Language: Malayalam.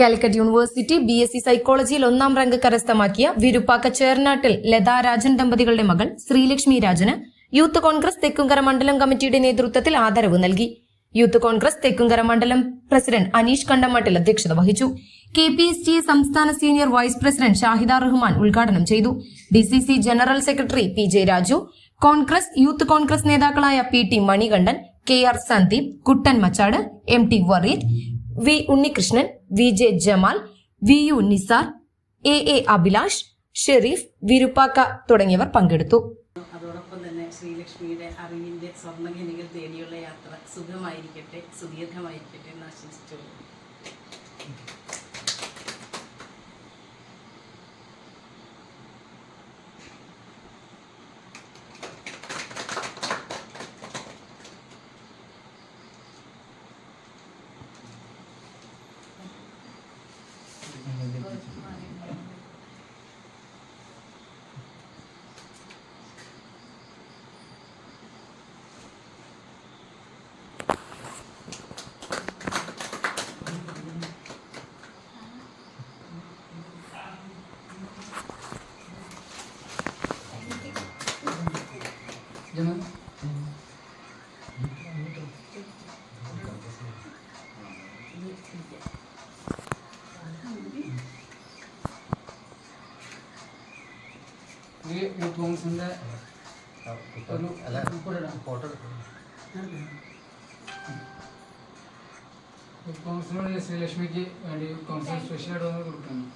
Calicut university B S C സൈക്കോളജിയിൽ ഒന്നാം റാങ്ക് കരസ്ഥമാക്കിയ വിരുപ്പാക്ക ചേർനാട്ടിൽ ലതാ രാജൻ ദമ്പതികളുടെ മകൾ ശ്രീലക്ഷ്മി രാജന് യൂത്ത് കോൺഗ്രസ് തെക്കുംകര മണ്ഡലം കമ്മിറ്റിയുടെ നേതൃത്വത്തിൽ ആദരവ് നൽകി. യൂത്ത് കോൺഗ്രസ് തെക്കുംകര മണ്ഡലം പ്രസിഡന്റ് അനീഷ് കണ്ടമട്ടിൽ അധ്യക്ഷത വഹിച്ചു. കെ പി എസ് ടി സംസ്ഥാന senior vice president Shahida Rahman ഉദ്ഘാടനം ചെയ്തു. D C C general secretary P J Raju Congress youth Congress നേതാക്കളായ P T Manikandan K R Sandeep Kuttan Machad M T Vareed V Unnikrishnan V J Jamal V U Nisar A A Abhilash Sharif Viruppakka തുടങ്ങിയവർ പങ്കെടുത്തു. അതോടൊപ്പം തന്നെ ശ്രീലക്ഷ്മിയുടെ അറിവിന്റെ സ്വർണഖനികൾ തേടിയുള്ള യാത്ര സുഖമായിരിക്കട്ടെ സുദീർഘമായിരിക്കട്ടെ എന്ന് ആശംസിച്ചോളൂ ഈ കോൺഗ്രസിന്റെ ഒരു ഫോട്ടോ കോൺഗ്രസിനോട് ശ്രീലക്ഷ്മിക്ക് വേണ്ടി കോൺഗ്രസ് സ്പെഷ്യലായിട്ട് വന്ന് കൊടുക്കുന്നു.